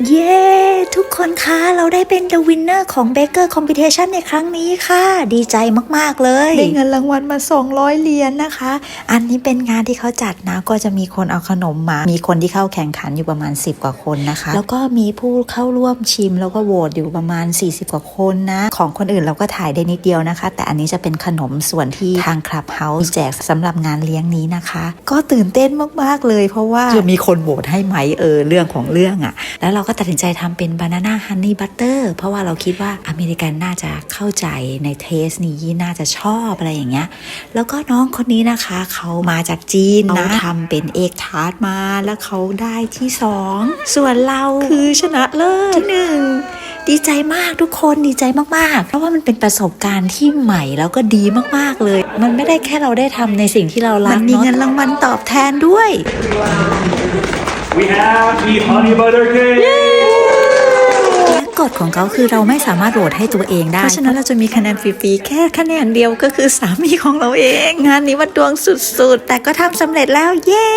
Yay! กคนคะเราได้เป็น The Winner ของ Baker Competition ในครั้งนี้ค่ะ ดีใจมาก ๆ เลย ได้เงินรางวัลมา 200 เหรียญนะคะ อันนี้เป็นงานที่เขาจัดนะ ก็จะมีคนเอาขนมมา มีคนที่เข้าแข่งขันอยู่ประมาณ 10 กว่าคนนะคะ แล้วก็มีผู้เข้าร่วมชิม แล้วก็โหวตอยู่ประมาณ 40 กว่าคนนะ ของคนอื่นเราก็ถ่ายได้นิดเดียวนะคะ แต่อันนี้จะเป็นขนมส่วนที่ทางคลับเฮาส์แจกสำหรับงานเลี้ยงนี้นะคะ ก็ตื่นเต้นมากๆเลย เพราะว่าจะมีคนโหวตให้ไหมเออเรื่องของเรื่องอะแล้วเราก็ตัดสินใจทำเป็นบานาน่าฮันนี่บัตเตอร์เพราะว่าเราคิดว่าอเมริกันน่าจะเข้าใจในเทสนี้น่าจะชอบอะไรอย่างเงี้ย แล้วก็น้องคนนี้นะคะเขามาจากจีนนะทำเป็นเอกทาร์ตมาแล้วเขาได้ที่สองส่วนเราคือชนะเลิศที่หนึ่งดีใจมากทุกคนดีใจมาก ๆ เพราะว่ามันเป็นประสบการณ์ที่ใหม่แล้วก็ดีมาก ๆ เลย มันไม่ได้แค่เราได้ทำในสิ่งที่เรารักมันมีเงินรางวัลตอบแทนด้วย We have the honey butter cake. และกฎของเขาคือเราไม่สามารถโหวตให้ตัวเองได้ เพราะฉะนั้นเราจะมีคะแนนฟรีๆแค่คะแนนเดียวก็คือสามีของเราเอง งานนี้มันดวงสุดๆ แต่ก็ทำสำเร็จแล้วเย้